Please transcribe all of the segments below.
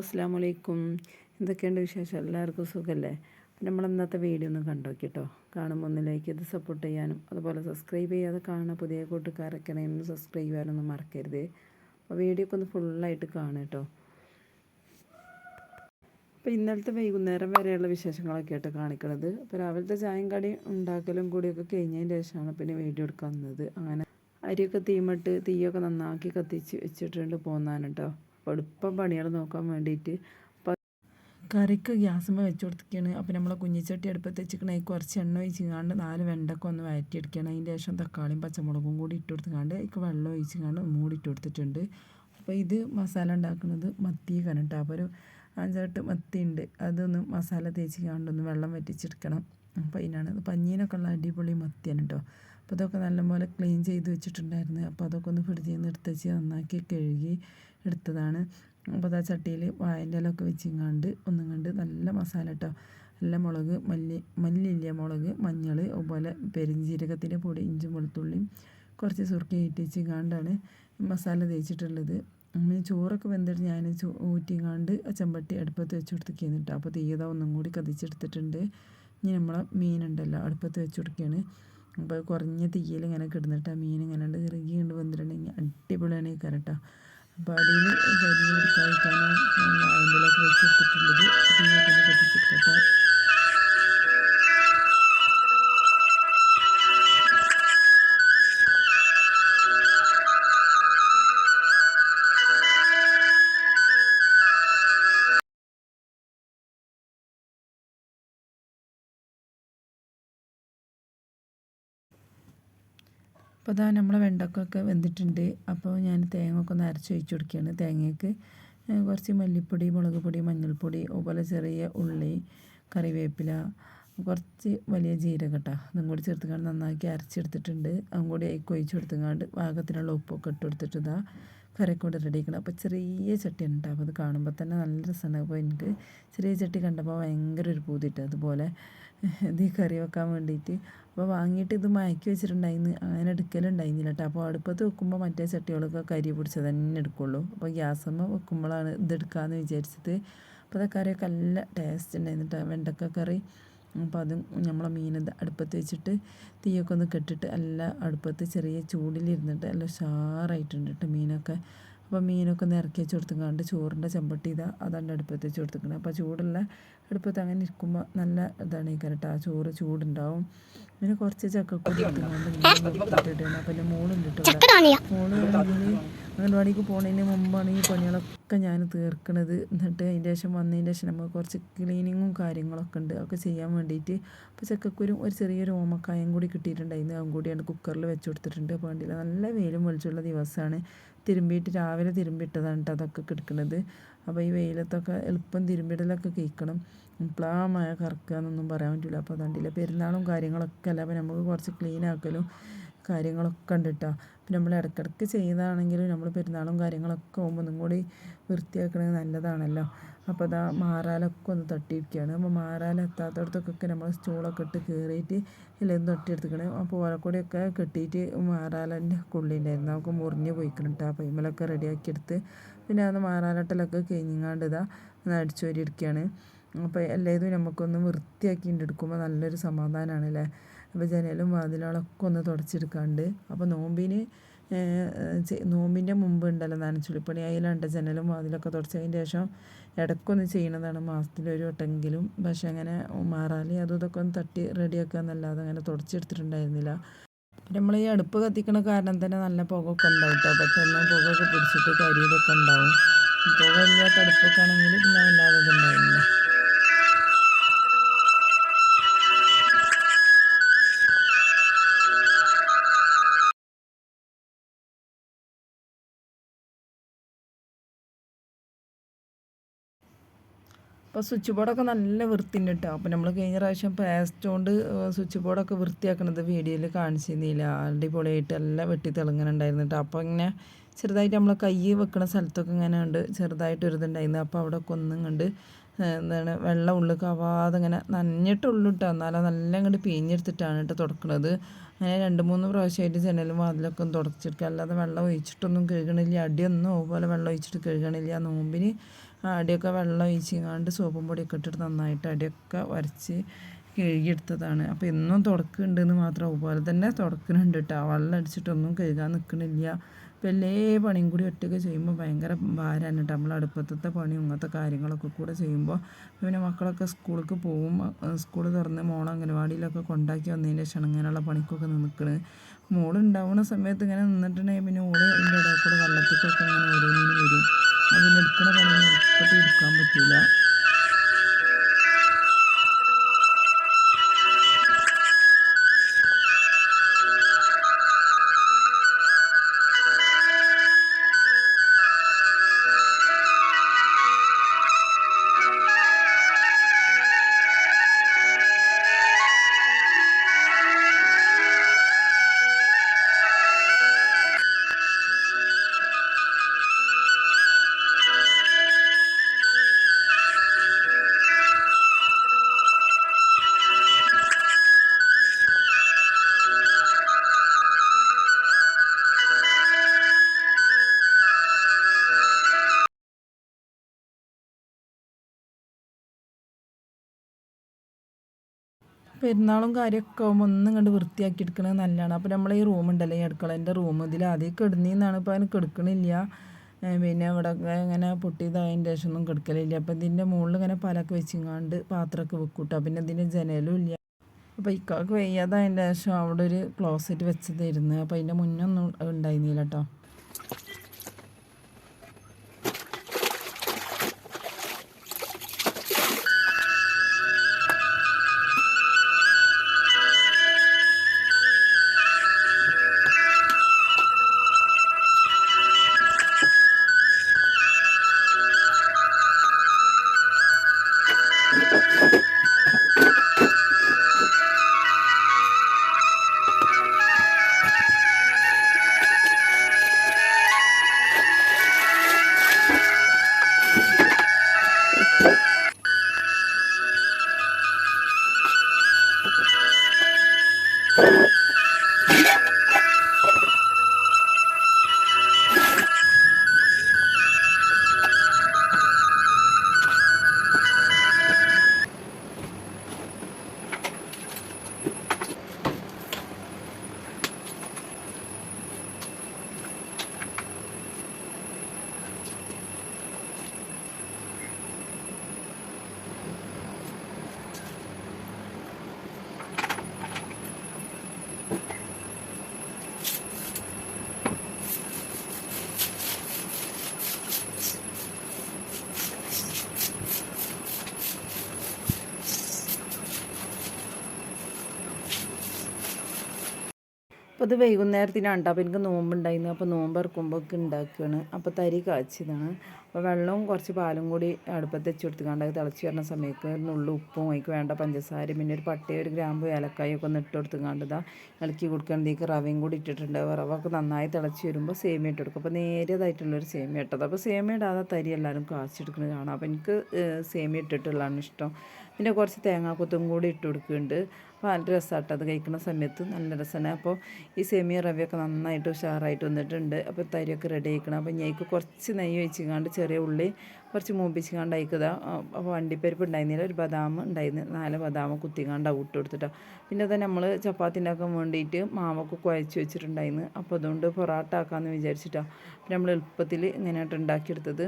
അസ്സാം വലൈക്കും എന്തൊക്കെയുണ്ട് വിശേഷം? എല്ലാവർക്കും സുഖമല്ലേ നമ്മൾ ഇന്നത്തെ വീഡിയോ ഒന്ന് കണ്ടു കേട്ടോ കാണുമ്പോൾ ഒന്ന് ലൈക്ക് ചെയ്ത് സപ്പോർട്ട് ചെയ്യാനും അതുപോലെ സബ്സ്ക്രൈബ് ചെയ്യാതെ കാണുന്ന പുതിയ കൂട്ടുകാരൊക്കെ ഒന്ന് സബ്സ്ക്രൈബ് ചെയ്യാനൊന്നും മറക്കരുത്. അപ്പോൾ വീഡിയോ ഒക്കെ ഒന്ന് ഫുള്ളായിട്ട് കാണുക കേട്ടോ അപ്പോൾ ഇന്നലത്തെ വൈകുന്നേരം വരെയുള്ള വിശേഷങ്ങളൊക്കെ ആയിട്ട് കാണിക്കണത്. അപ്പോൾ രാവിലത്തെ ചായം കടി ഉണ്ടാക്കലും കൂടിയൊക്കെ കഴിഞ്ഞതിന് ശേഷമാണ് പിന്നെ വീഡിയോ എടുക്കാൻ വന്നത്. അങ്ങനെ അരിയൊക്കെ തീമിട്ട് തീയൊക്കെ നന്നാക്കി കത്തിച്ച് വെച്ചിട്ടുണ്ട് പോന്നാൻ കേട്ടോ എളുപ്പം പണികൾ നോക്കാൻ വേണ്ടിയിട്ട് കറിക്ക് ഗ്യാസുമ്മ വെച്ച് കൊടുത്തിരിക്കുകയാണ് അപ്പോൾ നമ്മൾ കുഞ്ഞിച്ചട്ടി അടുപ്പത്ത് അതിൽ കുറച്ച് എണ്ണ ഒഴിച്ചിങ്ങാണ്ട് നാല് വെണ്ടക്ക ഒന്ന് വഴറ്റിയെടുക്കുകയാണ് അതിന്റെ ശേഷം തക്കാളിയും പച്ചമുളകും കൂടി ഇട്ട് കൊടുത്തിങ്ങാണ്ട് അതിക്ക് വെള്ളം ഒഴിച്ചിങ്ങാണ്ട് മൂടിയിട്ട് കൊടുത്തിട്ടുണ്ട് അപ്പോൾ ഇത് മസാല ഉണ്ടാക്കുന്നത് മത്തി കനട്ടോ അപ്പോൾ ഒരു അഞ്ചെട്ട് മത്തി ഉണ്ട് അതൊന്ന് മസാല തേച്ചിങ്ങാണ്ടൊന്ന് വെള്ളം വറ്റിച്ചെടുക്കണം. അപ്പോൾ അതിനാണ്. പഞ്ഞീനൊക്കെ ഉള്ള അടിപൊളി മത്തിയാണ് കേട്ടോ അപ്പോൾ അതൊക്കെ നല്ലപോലെ ക്ലീൻ ചെയ്ത് വെച്ചിട്ടുണ്ടായിരുന്നു. അപ്പോൾ അതൊക്കെ ഒന്ന് ഫ്രിഡ്ജിൽ നിന്ന് എടുത്ത് നന്നാക്കി കഴുകി എടുത്തതാണ്. അപ്പോൾ ആ ചട്ടിയിൽ വായന്റെ ഇലൊക്കെ വെച്ചിങ്ങാണ്ട് ഒന്നും കണ്ട് നല്ല മസാല കേട്ടോ നല്ല മുളക് മല്ലി മല്ലില്ല മുളക് മഞ്ഞൾ അതുപോലെ പെരിഞ്ജീരകത്തിന്റെ പൊടി ഇഞ്ചും വെളുത്തുള്ളിയും കുറച്ച് സുർക്ക ഇട്ടിച്ചിങ്ങാണ്ടാണ് മസാല തേച്ചിട്ടുള്ളത്. അങ്ങനെ ചോറൊക്കെ വെന്തിട്ട് ഞാൻ ഊറ്റിങ്ങാണ്ട് ചെമ്പട്ടി അടുപ്പത്ത് വെച്ച് കൊടുത്തിരിക്കുന്നു കേട്ടോ അപ്പോൾ തീയത ഒന്നും കൂടി കതിച്ചെടുത്തിട്ടുണ്ട് ഇനി നമ്മളെ മീനുണ്ടല്ലോ അടുപ്പത്ത് വെച്ച് കൊടുക്കുകയാണ് അപ്പോൾ കുറഞ്ഞ തീയിൽ ഇങ്ങനെ കിടന്നിട്ട് മീൻ ഇങ്ങനെ ഇറുകി കൊണ്ട് വന്നിട്ടുണ്ടെങ്കിൽ അടിപൊളിയാണ് ഈ കരട്ടോ അപ്പോൾ അടിയിൽ കരിഞ്ഞ് കൊടുക്കാതിരിക്കാനാണ് അതിന്റെ വെച്ചെടുത്തിട്ടുള്ളത് അപ്പോൾ അതാ നമ്മളെ വെണ്ടക്കൊക്കെ വെന്തിട്ടുണ്ട്. അപ്പോൾ ഞാൻ തേങ്ങ ഒക്കെ ഒന്ന് അരച്ച് വെച്ച് കൊടുക്കുകയാണ് തേങ്ങയ്ക്ക് കുറച്ച് മല്ലിപ്പൊടി മുളക് പൊടി മഞ്ഞൾപ്പൊടി അതുപോലെ ചെറിയ ഉള്ളി കറിവേപ്പില കുറച്ച് വലിയ ജീരകട്ട. കേട്ടോ അതും കൂടി ചേർത്തുകൊണ്ട് നന്നാക്കി അരച്ചെടുത്തിട്ടുണ്ട്. അതും കൂടി ഒഴിച്ച് കൊടുത്തുകൊണ്ട് പാകത്തിനുള്ള ഉപ്പൊക്കെ ഇട്ട് കൊടുത്തിട്ട് ഇതാ റെഡി റെഡിയാക്കണം അപ്പോൾ ചെറിയ ചട്ടിയാണ് കേട്ടോ. അപ്പോൾ അത് കാണുമ്പോൾ തന്നെ നല്ല രസമാണ്. അപ്പോൾ എനിക്ക് ചെറിയ ചട്ടി കണ്ടപ്പോൾ ഭയങ്കര ഒരു പൂതിട്ട് അതുപോലെ ഇത് കറി വെക്കാൻ വേണ്ടിയിട്ട് അപ്പോൾ വാങ്ങിയിട്ട് ഇത് മയക്കി വെച്ചിട്ടുണ്ടായിന്ന്. അങ്ങനെ എടുക്കലുണ്ടായിരുന്നില്ല കേട്ടോ അപ്പോൾ അടുപ്പത്ത് വെക്കുമ്പോൾ മറ്റേ ചട്ടികളൊക്കെ കരി പിടിച്ചത് തന്നെ എടുക്കുള്ളൂ. അപ്പോൾ ഗ്യാസമ്മ വെക്കുമ്പോഴാണ് ഇത് എടുക്കാമെന്ന് വിചാരിച്ചത്. അപ്പോൾ അത് കറിയൊക്കെ നല്ല ടേസ്റ്റ് ഉണ്ടായിരുന്നു കേട്ടോ വെണ്ടക്ക കറി. അപ്പോൾ അതും നമ്മളെ മീൻ അടുപ്പത്ത് വെച്ചിട്ട് തീയൊക്കെ ഒന്ന് കെട്ടിട്ട് നല്ല അടുപ്പത്ത് ചെറിയ ചൂടിലിരുന്നിട്ട് നല്ല ഉഷാറായിട്ടുണ്ട് കേട്ടോ മീനൊക്കെ. അപ്പോൾ മീനൊക്കെ നിറക്കി വെച്ച് കൊടുത്തുകൊണ്ട് ചോറിന്റെ ചെമ്പട്ടി ഇതാ അതാണ് അടുപ്പത്ത് വെച്ച് കൊടുത്തിരിക്കുന്നത് അപ്പോൾ ചൂടുള്ള അടുപ്പത്ത് അങ്ങനെ ഇരിക്കുമ്പോൾ നല്ല ഇതാണ് ഈ കരട്ട ചോറ് ചൂടുണ്ടാവും. പിന്നെ കുറച്ച് ചക്കക്കൂടി മോളുണ്ട് മോൾ അംഗൻവാടിക്ക് പോണതിന് മുമ്പാണ് ഈ പണികളൊക്കെ ഞാൻ തീർക്കണത്. എന്നിട്ട് അതിന്റെ ശേഷം വന്നതിന്റെ ശേഷം നമ്മൾ കുറച്ച് ക്ലീനിങ്ങും കാര്യങ്ങളൊക്കെ ഉണ്ട്. അതൊക്കെ ചെയ്യാൻ വേണ്ടിയിട്ട് അപ്പോൾ ചക്കക്കുരും ഒരു ചെറിയൊരു ഓമക്കായം കൂടി കിട്ടിയിട്ടുണ്ടായിരുന്നു. അതും കൂടിയാണ് കുക്കറിൽ വെച്ച് കൊടുത്തിട്ടുണ്ട്. അപ്പോൾ വേണ്ടിയില്ല നല്ല വെയിലും വെളിച്ചുള്ള ദിവസമാണ്. തിരുമ്പിയിട്ട് രാവിലെ തിരുമ്പിട്ടതാണ് കേട്ടോ അതൊക്കെ കിടക്കുന്നത് അപ്പോൾ ഈ വെയിലത്തൊക്കെ എളുപ്പം തിരുമ്പിടലൊക്കെ കേൾക്കണം. ഇപ്പോഴാണ് മഴ കറക്കുക എന്നൊന്നും പറയാൻ പറ്റില്ല അപ്പോൾ അതുകൊണ്ടില്ല പെരുന്നാളും കാര്യങ്ങളൊക്കെ അല്ല? അപ്പോൾ നമുക്ക് കുറച്ച് ക്ലീൻ ആക്കലും കാര്യങ്ങളൊക്കെ ഉണ്ട് കേട്ടോ അപ്പം നമ്മൾ ഇടയ്ക്കിടയ്ക്ക് ചെയ്യുന്നതാണെങ്കിലും നമ്മൾ പെരുന്നാളും കാര്യങ്ങളൊക്കെ ആകുമ്പോൾ ഒന്നും കൂടി വൃത്തിയാക്കണത് നല്ലതാണല്ലോ. അപ്പോൾ അതാ മാറാലൊക്കെ ഒന്ന് തട്ടിയിരിക്കുകയാണ് അപ്പോൾ മാറാല എത്താത്തടത്തൊക്കെ നമ്മൾ സ്റ്റൂളൊക്കെ ഇട്ട് കയറിയിട്ട് എല്ലാം തട്ടിയെടുത്തിക്കണം. അപ്പോൾ ഓലക്കൂടെയൊക്കെ കെട്ടിയിട്ട് മാറാലന്റെ കുള്ളിണ്ടായിരുന്നു. നമുക്ക് മുറിഞ്ഞ് പോയിക്കണം കേട്ടോ അപ്പോൾ ഇമ്മലൊക്കെ റെഡിയാക്കി എടുത്ത് പിന്നെ അന്ന് മാറാലട്ടലൊക്കെ കഴിഞ്ഞാണ്ട് ഇതാ ഒന്ന് അടിച്ചോരി എടുക്കുകയാണ് അപ്പോൾ എല്ലാതും നമുക്കൊന്ന് വൃത്തിയാക്കി എടുക്കുമ്പോൾ നല്ലൊരു സമാധാനമാണ് അല്ലേ അപ്പോൾ ജനലും വാതിലുകളൊക്കെ ഒന്ന് തുടച്ചെടുക്കാണ്ട്. അപ്പോൾ നോമ്പിന് നോമ്പിന്റെ മുമ്പ് ഉണ്ടല്ലോ നനച്ചുളിപ്പണി അതിലുണ്ട് ജനലും വാതിലൊക്കെ തുടച്ചതിന് ശേഷം ഇടയ്ക്കൊന്ന് ചെയ്യണതാണ്. മാസത്തിലൊരു വട്ടമെങ്കിലും പക്ഷെ അങ്ങനെ മാറാലി അതും ഇതൊക്കെ ഒന്ന് തട്ടി റെഡിയാക്കുക എന്നല്ലാതെ അങ്ങനെ തുടച്ചെടുത്തിട്ടുണ്ടായിരുന്നില്ല. നമ്മൾ ഈ അടുപ്പ് കത്തിക്കണ കാരണം തന്നെ നല്ല പുകയൊക്കെ ഉണ്ടാവും കേട്ടോ പെട്ടെന്ന് പുകയൊക്കെ പിടിച്ചിട്ട് കരിയതൊക്കെ ഉണ്ടാവും. പുക ഇല്ലാത്ത അടുപ്പൊക്കെ ആണെങ്കിൽ പിന്നെ വല്ലാതെ ഇതുണ്ടാവില്ല. അപ്പോൾ സ്വിച്ച് ബോർഡൊക്കെ നല്ല വൃത്തിയുണ്ട് കേട്ടോ അപ്പോൾ നമ്മൾ കഴിഞ്ഞ പ്രാവശ്യം പേസ്റ്റ് കൊണ്ട് സ്വിച്ച് ബോർഡൊക്കെ വൃത്തിയാക്കുന്നത് വീഡിയോയിൽ കാണിച്ചിരുന്നില്ല. അടിപൊളിയായിട്ട് എല്ലാം വെട്ടി തിളങ്ങുന്നുണ്ടായിരുന്നു കേട്ടോ അപ്പോൾ ഇങ്ങനെ ചെറുതായിട്ട് നമ്മൾ കൈ വെക്കുന്ന സ്ഥലത്തൊക്കെ ഇങ്ങനെ ഉണ്ട് ചെറുതായിട്ട് ഒരു ഇതുണ്ടായിരുന്നു. അപ്പോൾ അവിടെ കൊന്നും കണ്ട് എന്താണ് വെള്ളം ഉള്ളിൽ കവാതെ ഇങ്ങനെ നനഞ്ഞിട്ടുള്ളു കേട്ടോ എന്നാലും നല്ല ഇങ്ങോട്ട് പിഴിഞ്ഞെടുത്തിട്ടാണ് കേട്ടോ തുടക്കുന്നത് അങ്ങനെ രണ്ട് മൂന്ന് പ്രാവശ്യമായിട്ട് ജനലും വാതിലൊക്കെ ഒന്ന് തുടച്ചെടുക്കുക അല്ലാതെ വെള്ളം ഒഴിച്ചിട്ടൊന്നും കഴുകണില്ല. അടിയൊന്നും അതുപോലെ വെള്ളം ഒഴിച്ചിട്ട് കഴുകണില്ല. നോമ്പിന് അടിയൊക്കെ വെള്ളം ഒഴിച്ചിങ്ങാണ്ട് സോപ്പും പൊടിയൊക്കെ ഇട്ടിട്ട് നന്നായിട്ട് അടിയൊക്കെ വരച്ച് കഴുകിയെടുത്തതാണ്. അപ്പോൾ എന്നും തുടക്കുന്നുണ്ടെന്ന് മാത്രം അതുപോലെ തന്നെ തുടക്കുന്നുണ്ട് കേട്ടോ വെള്ളം അടിച്ചിട്ടൊന്നും കഴുകാൻ നിൽക്കണില്ല അപ്പോൾ എല്ലാ പണിയും കൂടി ഒറ്റയ്ക്ക് ചെയ്യുമ്പോൾ ഭയങ്കര ഭാരമാണ് കേട്ടോ നമ്മൾ അടുപ്പത്തത്തെ പണിയും ഇങ്ങനത്തെ കാര്യങ്ങളൊക്കെ കൂടെ ചെയ്യുമ്പോൾ പിന്നെ മക്കളൊക്കെ സ്കൂളിലേക്ക് പോവും. സ്കൂൾ തുറന്ന് മോൾ അംഗനവാടിയിലൊക്കെ കൊണ്ടാക്കി വന്നതിന് ശേഷം ഇങ്ങനെയുള്ള പണിക്കൊക്കെ നിൽക്കുന്നത് മോളുണ്ടാവുന്ന സമയത്ത് ഇങ്ങനെ നിന്നിട്ടുണ്ടെങ്കിൽ പിന്നെ ഓൾ എന്റെ ഇടയിൽ കൂടെ വെള്ളത്തിക്കൊക്കെ ഇങ്ങനെ ഓരോന്നിനും വരും. അതിന് എടുക്കുന്ന പണിയൊന്നും എളുപ്പത്തിൽ എടുക്കാൻ പറ്റില്ല പെരുന്നാളും കാര്യമൊക്കെ ആകുമ്പോൾ ഒന്നും കണ്ട് വൃത്തിയാക്കി എടുക്കണത് നല്ലതാണ്. അപ്പോൾ നമ്മൾ ഈ റൂം ഉണ്ടല്ലോ ഈ അടുക്കളേന്റെ റൂം ഇതിൽ ആദ്യം കിടന്നിന്നാണ് ഇപ്പോൾ അതിന് കിടക്കണില്ല. പിന്നെ ഇവിടെ ഇങ്ങനെ പൊട്ടിയതായതിന്റെ ശേഷം ഒന്നും കിടക്കലില്ല. അപ്പോൾ ഇതിന്റെ മുകളിൽ ഇങ്ങനെ പലക്കെ വെച്ചിങ്ങാണ്ട് പാത്രമൊക്കെ വെക്കൂട്ടോ പിന്നെ ഇതിന്റെ ജനലും ഇല്ല. അപ്പോൾ ഇക്കാക്ക് വയ്യാതായതിന്റെ ശേഷം അവിടെ ഒരു ക്ലോസറ്റ് വെച്ചതായിരുന്നു. അപ്പോൾ അതിന്റെ മുന്നൊന്നും ഉണ്ടായിരുന്നില്ല കേട്ടോ you. അപ്പോൾ ഇത് വൈകുന്നേരത്തിനാണ് അപ്പോൾ എനിക്ക് നോമ്പുണ്ടായിരുന്നു അപ്പോൾ നോമ്പ് ഇറക്കുമ്പോഴൊക്കെ ഉണ്ടാക്കുകയാണ് അപ്പോൾ തരി കാച്ചിയതാണ് അപ്പോൾ വെള്ളവും കുറച്ച് പാലും കൂടി അടുപ്പത്ത് വെച്ച് കൊടുത്തുകൊണ്ട് അത് തിളച്ച് വരുന്ന സമയത്ത് നുള്ളു ഉപ്പും അതിക്ക് വേണ്ട പഞ്ചസാരയും പിന്നെ ഒരു പട്ടയും ഒരു ഗ്രാമ്പ് ഏലക്കായൊക്കെ ഒന്ന് ഇട്ട് കൊടുത്തുകൊണ്ട് ഇതാ ഇളക്കി കൊടുക്കേണ്ടതിക്ക് റവയും കൂടി ഇട്ടിട്ടുണ്ട്. റവൊക്കെ നന്നായി തിളച്ച് വരുമ്പോൾ സേമിയ ഇട്ട് കൊടുക്കും. അപ്പോൾ നേരിയതായിട്ടുള്ളൊരു സേമിയ ഇട്ടത്. അപ്പോൾ സേമിയ ഇടാതെ തരി എല്ലാവരും കാച്ചെടുക്കുന്നത് കാണാം. അപ്പോൾ എനിക്ക് സേമിയ ഇട്ടിട്ടുള്ളതാണ് ഇഷ്ടം. പിന്നെ കുറച്ച് തേങ്ങാക്കൊത്തും കൂടി ഇട്ട് കൊടുക്കുന്നുണ്ട്. അപ്പോൾ നല്ല രസമാട്ടോ അത് കഴിക്കുന്ന സമയത്ത്. നല്ല രസമാണ്. അപ്പോൾ ഈ സെമിയ റവയൊക്കെ നന്നായിട്ട് ഉഷാറായിട്ട് വന്നിട്ടുണ്ട്. അപ്പോൾ തരിയൊക്കെ റെഡി ആയിക്കണം. അപ്പോൾ ഞയ്ക്ക് കുറച്ച് നെയ്യ് ഒഴിച്ചിക്കാണ്ട് ചെറിയ ഉള്ളി കുറച്ച് മൂപ്പിച്ചിങ്ങാണ്ട് അയക്കുക അപ്പോൾ വണ്ടിപ്പരിപ്പ് ഉണ്ടായിരുന്നില്ല. ഒരു ബദാം ഉണ്ടായിരുന്നു. നാല് ബദാം കുത്തിങ്ങാണ്ട് ഔട്ട് കൊടുത്തിട്ടോ. പിന്നെ തന്നെ നമ്മൾ ചപ്പാത്തി ഉണ്ടാക്കാൻ വേണ്ടിയിട്ട് മാവൊക്കെ കുഴച്ച് വെച്ചിട്ടുണ്ടായിരുന്നു. അപ്പോൾ അതുകൊണ്ട് പൊറാട്ട ആക്കാമെന്ന് വിചാരിച്ചിട്ടാണ് നമ്മൾ എളുപ്പത്തിൽ ഇങ്ങനെയായിട്ട് ഉണ്ടാക്കിയെടുത്തത്.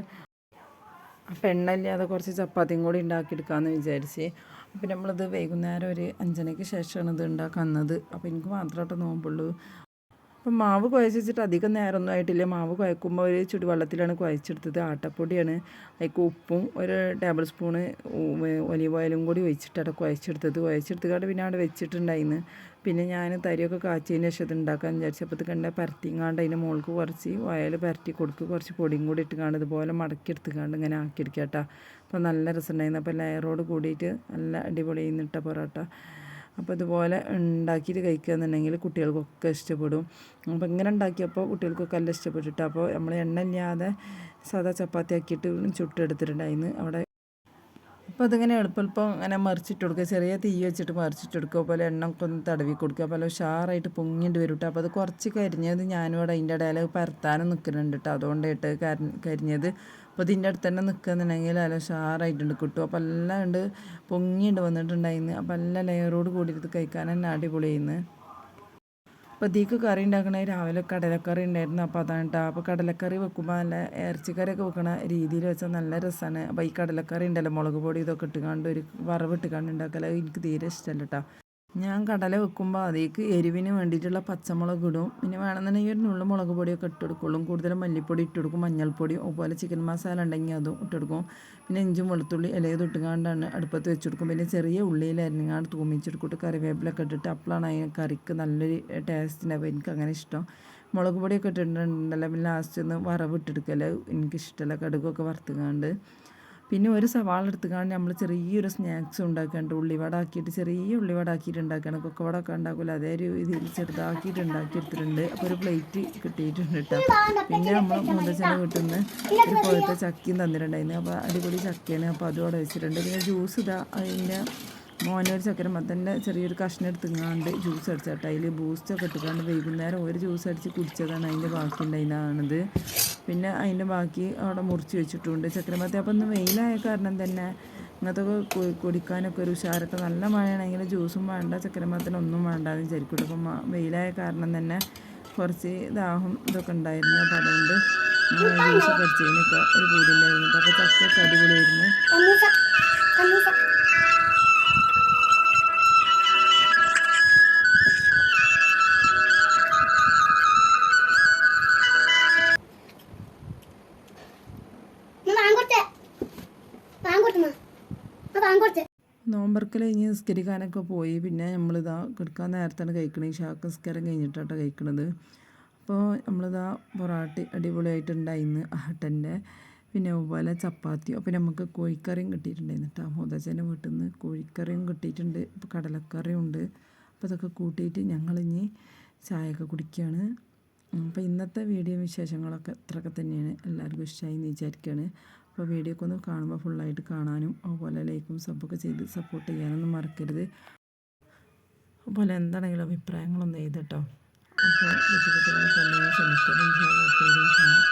അപ്പം അത് കുറച്ച് ചപ്പാത്തിയും കൂടി ഉണ്ടാക്കിയെടുക്കാമെന്ന് വിചാരിച്ച്. അപ്പം നമ്മളിത് വൈകുന്നേരം ഒരു അഞ്ചനയ്ക്ക് ശേഷമാണ് ഇത് ഉണ്ടാക്കുന്നത്. അപ്പോൾ എനിക്ക് മാത്രമായിട്ട് നോമ്പുള്ളൂ. അപ്പം മാവ് കുഴച്ചിട്ട് അധികം നേരമൊന്നും ആയിട്ടില്ല. മാവ് കുഴക്കുമ്പോൾ ഒരു ചുടുവെള്ളത്തിലാണ് കുഴച്ചെടുത്തത്. ആട്ടപ്പൊടിയാണ്. അതിലേക്ക് ഉപ്പും ഒരു ടേബിൾ സ്പൂണ് ഒലിവ് ഓയിലും കൂടി ഒഴിച്ചിട്ടാണ് കുഴച്ചെടുത്തത്. കുഴച്ചെടുത്തുകൊണ്ട് പിന്നെ അവിടെ വെച്ചിട്ടുണ്ടായിരുന്നു പിന്നെ ഞാൻ തരിയൊക്കെ കാച്ചതിന് ശേഷം ഇത് ഉണ്ടാക്കാൻ വിചാരിച്ചപ്പോൾ കണ്ട പരത്തിങ്ങാണ്ട് അതിന്റെ മുകൾക്ക് കുറച്ച് ഓയിൽ പരത്തി കൊടുക്കുക കുറച്ച് പൊടിയും കൂടി ഇട്ടുകാണ്ട് ഇതുപോലെ മടക്കി എടുത്തുകാണ്ട് ഇങ്ങനെ ആക്കിയെടുക്കുക കേട്ടോ. അപ്പോൾ നല്ല രസമുണ്ടായിരുന്നു. അപ്പോൾ ലെയറോട് കൂടിയിട്ട് നല്ല അടിപൊളി ഇന്നിട്ട പൊറോട്ട. അപ്പോൾ ഇതുപോലെ ഉണ്ടാക്കിയിട്ട് കഴിക്കുക എന്നുണ്ടെങ്കിൽ കുട്ടികൾക്കൊക്കെ ഇഷ്ടപ്പെടും. അപ്പോൾ ഇങ്ങനെ ഉണ്ടാക്കിയപ്പോൾ കുട്ടികൾക്കൊക്കെ നല്ല ഇഷ്ടപ്പെട്ടിട്ട് അപ്പോൾ നമ്മൾ എണ്ണ ഇല്ലാതെ സാധാ ചപ്പാത്തി ആക്കിയിട്ട് ചുട്ടെടുത്തിട്ടുണ്ടായിരുന്നു. അവിടെ അപ്പോൾ അതിങ്ങനെ എളുപ്പം അങ്ങനെ മറിച്ചിട്ട് കൊടുക്കുക. ചെറിയ തീ വെച്ചിട്ട് മറിച്ചിട്ട് കൊടുക്കുക. പോലെ എണ്ണ ഒക്കെ ഒന്ന് തടവി കൊടുക്കുക. പോലെ ഉഷാറായിട്ട് പൊങ്ങിയിട്ട് വരും കേട്ടോ. അപ്പോൾ അത് കുറച്ച് കരിഞ്ഞത് ഞാനും ഇവിടെ അതിന്റെ ഇടയിൽ പരത്താനും നിൽക്കുന്നുണ്ട് കേട്ടോ. അതുകൊണ്ടായിട്ട് കരിഞ്ഞത്. അപ്പോൾ ഇതിന്റെ അടുത്ത് തന്നെ നിൽക്കുന്നുണ്ടെങ്കിൽ അല്ല ഉഷാറായിട്ടുണ്ട് കിട്ടും. അപ്പോൾ എല്ലാം ഉണ്ട് പൊങ്ങിയിട്ട് വന്നിട്ടുണ്ടായിരുന്നു അപ്പോൾ എല്ലാ ലെയറോട് കൂടിയിട്ട് കഴിക്കാൻ തന്നെ അടിപൊളിയായിരുന്നു അപ്പോൾ ഇതിക്ക് കറി ഉണ്ടാക്കണേ രാവിലെ കടലക്കറി ഉണ്ടായിരുന്നു. അപ്പോൾ അതാണ് കേട്ടോ അപ്പോൾ കടലക്കറി വെക്കുമ്പോൾ നല്ല ഇറച്ചിക്കറിയൊക്കെ വെക്കണ രീതിയിൽ വെച്ചാൽ നല്ല രസമാണ് അപ്പോൾ ഈ കടലക്കറി ഉണ്ടല്ലോ മുളക് പൊടി ഇതൊക്കെ ഇട്ടുകൊണ്ട് ഒരു വറവ് ഇട്ടുകൊണ്ട് ഉണ്ടാക്കല എനിക്ക് തീരെ ഇഷ്ടമല്ല കേട്ടോ ഞാൻ കടല വെക്കുമ്പോൾ അതിലേക്ക് എരിവിന് വേണ്ടിയിട്ടുള്ള പച്ചമുളക് ഇടും. പിന്നെ വേണമെന്നുണ്ടെങ്കിൽ ഒരു നുള്ളു മുളക് പൊടിയൊക്കെ ഇട്ട് കൊടുക്കുള്ളൂ. കൂടുതലും മല്ലിപ്പൊടി ഇട്ട് കൊടുക്കും. മഞ്ഞൾപ്പൊടി അതുപോലെ ചിക്കൻ മസാല ഉണ്ടെങ്കിൽ അതും ഇട്ട് കൊടുക്കും. പിന്നെ ഇഞ്ചും വെളുത്തുള്ളി ഇലയിൽ തൊട്ടുകാണ്ടാണ് അടുപ്പത്ത് വെച്ച് കൊടുക്കും. പിന്നെ ചെറിയ ഉള്ളിയിൽ അരിഞ്ഞാണ്ട് തൂമിച്ചെടുക്കിട്ട് കറിവേപ്പിലൊക്കെ ഇട്ടിട്ട് അപ്പോഴാണ് അതിന് കറിക്ക് നല്ലൊരു ടേസ്റ്റിന് അപ്പോൾ എനിക്ക് അങ്ങനെ ഇഷ്ടം. മുളക് പൊടിയൊക്കെ ഇട്ടിട്ടുണ്ടല്ലോ. പിന്നെ ലാസ്റ്റ് ഒന്ന് വറവിട്ടെടുക്കൽ എനിക്കിഷ്ടമല്ല കടുകൊക്കെ വറുത്തുകാണ്ട്. പിന്നെ ഒരു സവാള എടുത്തുകൊണ്ട് നമ്മൾ ചെറിയൊരു സ്നാക്സ് ഉണ്ടാക്കാണ്ട് ഉള്ളിവട ആക്കിയിട്ട് ചെറിയ ഉള്ളിവട ആക്കിയിട്ട് ഉണ്ടാക്കണം. കൊക്കവട ഒക്കെ ഉണ്ടാക്കില്ല അതേ ഒരു ഇതിൽ ചെറുതാക്കിയിട്ട് ഉണ്ടാക്കിയെടുത്തിട്ടുണ്ട്. അപ്പോൾ ഒരു പ്ലേറ്റ് കിട്ടിയിട്ടുണ്ട് കേട്ടോ. പിന്നെ നമ്മൾ മുന്തച്ഛന്റെ വീട്ടിൽ നിന്ന് ഒരു പോലത്തെ ചക്കയും തന്നിട്ടുണ്ടായിരുന്നു. അപ്പോൾ അടിപൊളി ചക്കയാണ്. അപ്പോൾ അതും അവിടെ വെച്ചിട്ടുണ്ട്. പിന്നെ ജ്യൂസ് ഇതാ അതിന്റെ മോനൊരു ചക്കര മത്തന്റെ ചെറിയൊരു കഷ്ണം എടുത്തുങ്ങാണ്ട് ജ്യൂസ് അടിച്ചിട്ട് അതിൽ ബൂസ്റ്റൊക്കെ എടുക്കാണ്ട് വൈകുന്നേരം ഒരു ജ്യൂസ് അടിച്ച് കുടിച്ചതാണ് അതിന്റെ ബാക്കി ഉണ്ടായിരുന്നത് പിന്നെ അതിന്റെ ബാക്കി അവിടെ മുറിച്ച് വെച്ചിട്ടുണ്ട് ചക്കരമത്തി അപ്പം ഒന്ന് വെയിലായ കാരണം തന്നെ ഇങ്ങനത്തെ കുടിക്കാനൊക്കെ ഒരു ഉഷാറൊക്കെ നല്ല മഴയാണെങ്കിൽ ജ്യൂസും വേണ്ട ചക്കരമത്തിനൊന്നും വേണ്ടെന്ന് വിചാരിക്കും അപ്പം വെയിലായ കാരണം തന്നെ കുറച്ച് ദാഹം ഇതൊക്കെ ഉണ്ടായിരുന്നു. അപ്പോൾ അതുകൊണ്ട് ജ്യൂസ് കുറച്ചതിനൊക്കെ ഒരു കൂടുതലായിരുന്നു അപ്പോൾ ചക്കയൊക്കെ അടിപൊളിയായിരുന്നു. നിസ്കരിക്കാനൊക്കെ പോയി. പിന്നെ നമ്മളിതാ കിടക്കാൻ നേരത്താണ് കഴിക്കണത് ഷാക്ക് നിസ്കാരം കഴിഞ്ഞിട്ടാണ് കഴിക്കണത്. അപ്പോൾ നമ്മളിതാ പൊറാട്ടി അടിപൊളിയായിട്ടുണ്ടായിന്ന് ആട്ടന്റെ. പിന്നെ അതുപോലെ ചപ്പാത്തി. അപ്പോൾ നമുക്ക് കോഴിക്കറിയും കിട്ടിയിട്ടുണ്ടായിരുന്നു കേട്ടോ. മുതച്ചന്റെ വീട്ടിൽ നിന്ന് കോഴിക്കറിയും കിട്ടിയിട്ടുണ്ട്. ഇപ്പോൾ കടലക്കറിയും ഉണ്ട്. അപ്പോൾ അതൊക്കെ കൂട്ടിയിട്ട് ഞങ്ങളിനി ചായയൊക്കെ കുടിക്കുകയാണ്. അപ്പോൾ ഇന്നത്തെ വീഡിയോ വിശേഷങ്ങളൊക്കെ ഇത്രയൊക്കെ തന്നെയാണ്. എല്ലാവർക്കും ഇഷ്ടമായി എന്ന് വിചാരിക്കുകയാണ്. അപ്പോൾ വീഡിയോ ഒക്കെ ഒന്ന് കാണുമ്പോൾ ഫുള്ളായിട്ട് കാണാനും അതുപോലെ ലൈക്കും സബ്ബൊക്കെ ചെയ്ത് സപ്പോർട്ട് ചെയ്യാനൊന്നും മറക്കരുത്. അതുപോലെ എന്താണെങ്കിലും അഭിപ്രായങ്ങളൊന്നും എഴുതട്ടോ. അപ്പോൾ ബുദ്ധിമുട്ടുകളൊക്കെ ഉണ്ടെങ്കിൽ ക്ഷമിക്കണം കാണാം.